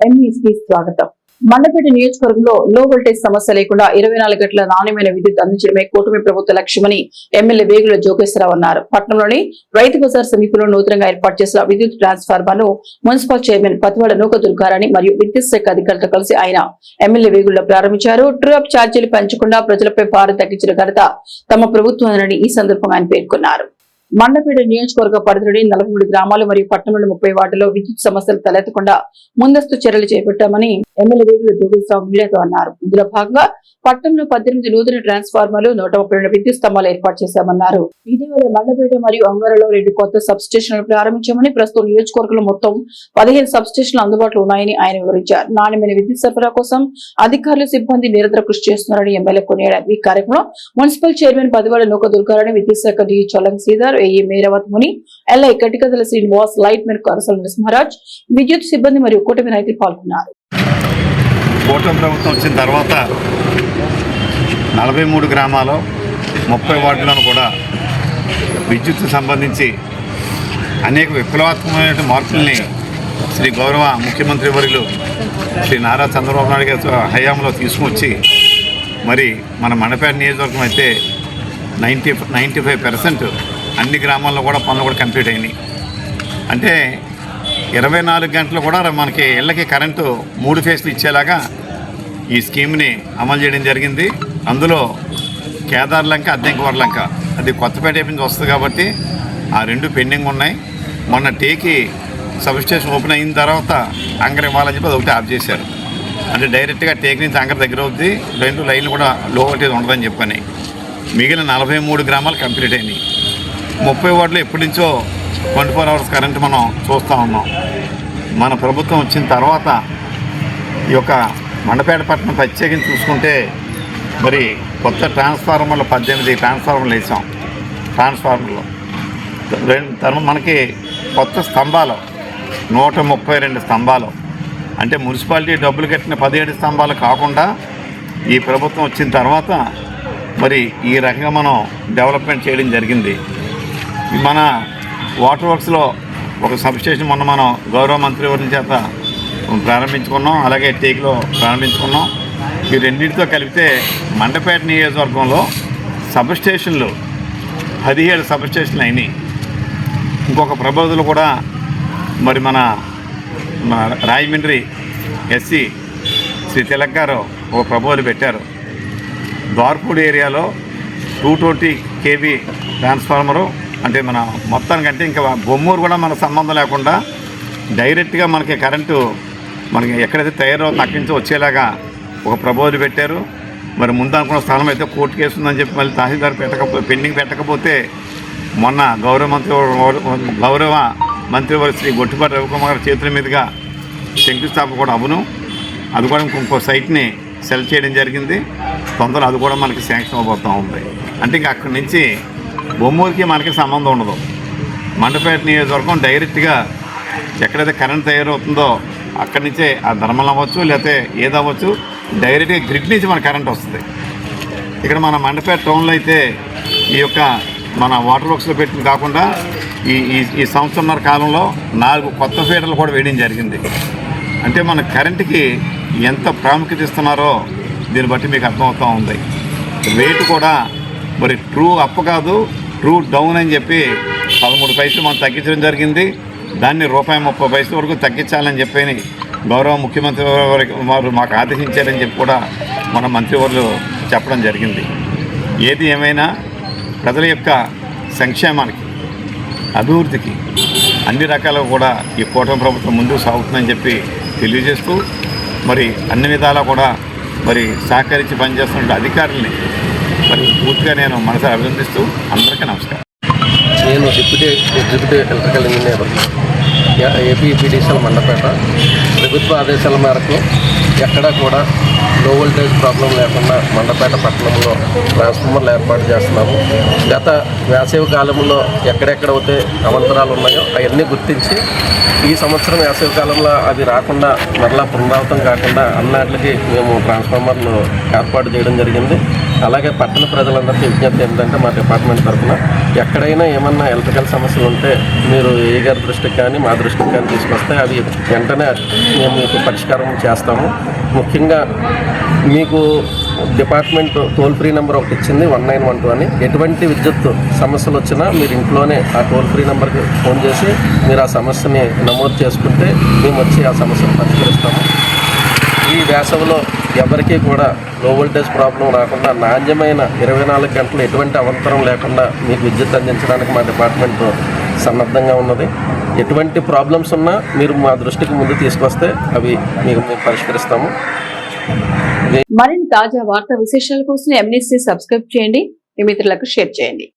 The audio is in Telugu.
స్వాగతం. మండపేట నియోజకవర్గంలో లో వోల్టేజ్ సమస్య లేకుండా ఇరవై నాలుగు గంటల నాణ్యమైన విద్యుత్ అందించడమే కూటమి ప్రభుత్వ లక్ష్యమని ఎమ్మెల్యే వేగుల జోగేశ్వరరావు అన్నారు. పట్టణంలోని రైతు బజార్ సమీపంలో నూతనంగా ఏర్పాటు చేసిన విద్యుత్ ట్రాన్స్ఫార్మర్ను మున్సిపల్ చైర్మన్ పతివాడ నూక దుర్గారాణి మరియు విద్యుత్ శాఖ అధికారులతో కలిసి ఆయన ఎమ్మెల్యే వేగుల్లో ప్రారంభించారు. ట్రూఅప్ ఛార్జీలు పెంచకుండా ప్రజలపై భారం తగ్గించిన ఘనత తమ ప్రభుత్వాన్ని ఈ సందర్భంగా ఆయన పేర్కొన్నారు. మండపేట నియోజకవర్గ పరిధిలోని నలభై మూడు గ్రామాలు మరియు పట్టణంలో ముప్పై వార్డులో విద్యుత్ సమస్యలు తలెత్తకుండా ముందస్తు చర్యలు చేపట్టామని ఎమ్మెల్యే వేగుల జోగేశ్వరరావు మీడియాతో అన్నారు. ఇందులో భాగంగా పట్టణంలో పద్దెనిమిది నూతన ట్రాన్స్ఫార్మర్లు నూట ముప్పై రెండు విద్యుత్ స్తంభాలు ఏర్పాటు చేశామన్నారు. ఇటీవల మండపేట మరియు అంగారలో రెండు కొత్త సబ్ స్టేషన్లు ప్రారంభించామని ప్రస్తుతం నియోజకవర్గంలో మొత్తం పదిహేను సబ్ స్టేషన్లు అందుబాటులో ఉన్నాయని ఆయన వివరించారు. నాణ్యమైన విద్యుత్ సరఫరా కోసం అధికారులు సిబ్బంది నిరంతర కృషి చేస్తున్నారని ఎమ్మెల్యే కొనియాడారు. ఈ కార్యక్రమంలో మున్సిపల్ చైర్మన్ పదివాడ నూక దుర్గారాణి విద్యుత్ శాఖ డి చొల్లం శ్రీధర్ ఈ Meravath Muni LI Katikadala Srinivas light men Karasala Narasimharaj విద్యుత్ సిబ్బంది మరియు కూటమి నాయకులు పాల్గొన్నారు. కూటమి ప్రభుత్వం వచ్చిన తర్వాత నలభై మూడు గ్రామాలు ముప్పై వార్డులను కూడా విద్యుత్ సంబంధించి అనేక విప్లవాత్మకమైన మార్పుల్ని శ్రీ గౌరవ ముఖ్యమంత్రి వర్యులు శ్రీ నారా చంద్రబాబు నాయుడు గారి హయాంలో తీసుకొచ్చి మరి మన మండపేట నియోజకవర్గం అయితే నైంటీ నైంటీ ఫైవ్ పర్సెంట్ అన్ని గ్రామాల్లో కూడా పనులు కూడా కంప్లీట్ అయినాయి. అంటే ఇరవై నాలుగు గంటలు కూడా మనకి ఇళ్ళకి కరెంటు మూడు ఫేస్లు ఇచ్చేలాగా ఈ స్కీమ్ని అమలు చేయడం జరిగింది. అందులో కేదార్ లంక అద్దెంకవర లంక. అది కొత్తపేట నుంచి వస్తుంది కాబట్టి ఆ రెండు పెండింగ్ ఉన్నాయి. మొన్న టేకి సబ్ స్టేషన్ ఓపెన్ అయిన తర్వాత అంగర్ ఇవ్వాలని చెప్పి అది ఒకటి ఆఫ్ చేశారు. అంటే డైరెక్ట్గా టేక్ నుంచి అంగర్ దగ్గర అవుద్ది. రెండు లైన్లు కూడా లో వోల్టేజ్ ఉండదని చెప్పని. మిగిలిన నలభై మూడు గ్రామాలు కంప్లీట్ అయినాయి. ముప్పై వార్డులు ఎప్పటి నుంచో ట్వంటీ ఫోర్ అవర్స్ కరెంట్ మనం చూస్తూ ఉన్నాం. మన ప్రభుత్వం వచ్చిన తర్వాత ఈ యొక్క మండపేట పట్టణం ప్రత్యేకించి చూసుకుంటే మరి కొత్త ట్రాన్స్ఫార్మర్లు పద్దెనిమిది ట్రాన్స్ఫార్మర్లు వేసాం. ట్రాన్స్ఫార్మర్లు. రెండు మనకి కొత్త స్తంభాలు నూట ముప్పై రెండు స్తంభాలు. అంటే మున్సిపాలిటీ డబ్బులు కట్టిన పదిహేడు స్తంభాలు కాకుండా ఈ ప్రభుత్వం వచ్చిన తర్వాత మరి ఈ రకంగా మనం డెవలప్మెంట్ చేయడం జరిగింది. మన వాటర్ వర్క్స్లో ఒక సబ్స్టేషన్ మొన్న మనం గౌరవ మంత్రి చేత ప్రారంభించుకున్నాం. అలాగే టేక్లో ప్రారంభించుకున్నాం. ఈ రెండింటితో కలిపితే మండపేట నియోజకవర్గంలో సబ్ స్టేషన్లు పదిహేడు సబ్స్టేషన్లు అయినాయి. ఇంకొక ప్రబోధులు కూడా మరి మన మన రాజమండ్రి ఎస్సీ శ్రీ తిలక్ గారు ఒక ప్రబోధులు పెట్టారు. ద్వార్పూడి ఏరియాలో టూ ట్వంటీ కేవీ ట్రాన్స్ఫార్మరు అంటే మన మొత్తానికంటే ఇంకా బొమ్మూరు కూడా మన సంబంధం లేకుండా డైరెక్ట్గా మనకి కరెంటు మనకి ఎక్కడైతే తయారవుతుందో అక్కడి నుంచి వచ్చేలాగా ఒక ప్రబోధులు పెట్టారు. మరి ముందు అనుకున్న స్థలం అయితే కోర్టు కేసు ఉందని చెప్పి మళ్ళీ తహసీల్దార్ పెట్టకపోతే పెండింగ్ పెట్టకపోతే మొన్న గౌరవ మంత్రి గౌరవ మంత్రివారి శ్రీ గొట్టిపాటి రవికుమార్ గారి చేతుల మీదుగా శంకుస్థాపన కూడా అవును. అది కూడా ఇంకో సైట్ని సెల్ చేయడం జరిగింది. తొందరలో అది కూడా మనకి శాంక్షన్ అవబోతూ ఉంది. అంటే ఇంకా అక్కడి నుంచి బొమ్మూరికి మనకి సంబంధం ఉండదు. మండపేట నియోజకవర్గం డైరెక్ట్గా ఎక్కడైతే కరెంట్ తయారవుతుందో అక్కడి నుంచే ఆ ధర్మం అవ్వచ్చు లేకపోతే ఏదవ్వచ్చు డైరెక్ట్గా గ్రిడ్ నుంచి మన కరెంట్ వస్తుంది. ఇక్కడ మన మండపేట టౌన్లో అయితే ఈ యొక్క మన వాటర్ వర్క్స్లో పెట్టిన కాకుండా ఈ ఈ ఈ సంవత్సరంన్నర కాలంలో నాలుగు కొత్త ఫీటర్లు కూడా వేయడం జరిగింది. అంటే మన కరెంటుకి ఎంత ప్రాముఖ్యత ఇస్తున్నారో దీన్ని బట్టి మీకు అర్థమవుతూ ఉంది. రేటు కూడా మరి ట్రూ అప్ కాదు ట్రూ డౌన్ అని చెప్పి పదమూడు పైసలు మనం తగ్గించడం జరిగింది. దాన్ని రూపాయి ముప్పై పైసల వరకు తగ్గించాలని చెప్పి గౌరవ ముఖ్యమంత్రి వారికి వారు మాకు ఆదేశించారని చెప్పి కూడా మన మంత్రివర్యులు చెప్పడం జరిగింది. ఏది ఏమైనా ప్రజల యొక్క సంక్షేమానికి అభివృద్ధికి అన్ని రకాలుగా కూడా ఈ కూటమి ప్రభుత్వం ముందుకు సాగుతుందని చెప్పి తెలియజేస్తూ మరి అన్ని విధాలా కూడా మరి సహకరించి పనిచేస్తున్న అధికారుల్ని మరి పూర్తిగా నేను మనసు అభినందిస్తూ అందరికీ నమస్కారం. నేను deputy executive electrical engineer A- AP Mandapeta. ప్రభుత్వ ఆదేశాల మేరకు ఎక్కడా కూడా లో వోల్టేజ్ ప్రాబ్లం లేకుండా మండపేట పట్టణంలో ట్రాన్స్ఫార్మర్లు ఏర్పాటు చేస్తున్నాము. గత వేసవి కాలంలో ఎక్కడెక్కడ అయితే అవంతరాలు ఉన్నాయో అవన్నీ గుర్తించి ఈ సంవత్సరం వేసవి కాలంలో అవి రాకుండా మరలా పునరావృతం కాకుండా అన్నాటికి మేము ట్రాన్స్ఫార్మర్లు ఏర్పాటు చేయడం జరిగింది. అలాగే పట్టణ ప్రజలందరికీ విజ్ఞప్తి ఏంటంటే మా డిపార్ట్మెంట్ తరఫున ఎక్కడైనా ఏమన్నా ఎలక్ట్రికల్ సమస్యలు ఉంటే మీరు ఏ గారి దృష్టికి కానీ మా దృష్టికి కానీ తీసుకొస్తే అది వెంటనే మేము మీకు పరిష్కారం చేస్తాము. ముఖ్యంగా మీకు డిపార్ట్మెంట్ టోల్ ఫ్రీ నెంబర్ ఒకటి ఇచ్చింది వన్ నైన్ వన్ టూ అని. ఎటువంటి విద్యుత్ సమస్యలు వచ్చినా మీరు ఇంట్లోనే ఆ టోల్ ఫ్రీ నెంబర్కి ఫోన్ చేసి మీరు ఆ సమస్యని నమోదు చేసుకుంటే మేము వచ్చి ఆ సమస్యను పరిష్కరిస్తాము. ఈ వేసవిలో ఎవరికీ కూడా లో వోల్టేజ్ ప్రాబ్లం రాకుండా నాణ్యమైన ఇరవై నాలుగు గంటలు ఎటువంటి అవంతరం లేకుండా మీకు విద్యుత్ అందించడానికి మా డిపార్ట్మెంట్ సన్నద్ధంగా ఉన్నది. ఎటువంటి ప్రాబ్లమ్స్ ఉన్నా మీరు మా దృష్టికి ముందు తీసుకొస్తే అవి మీకు మేము పరిష్కరిస్తాము. మరిన్ని తాజా వార్తా విశేషాల కోసం ఎంఎస్సీ సబ్స్క్రైబ్ చేయండి. మీ మిత్రులకు షేర్ చేయండి.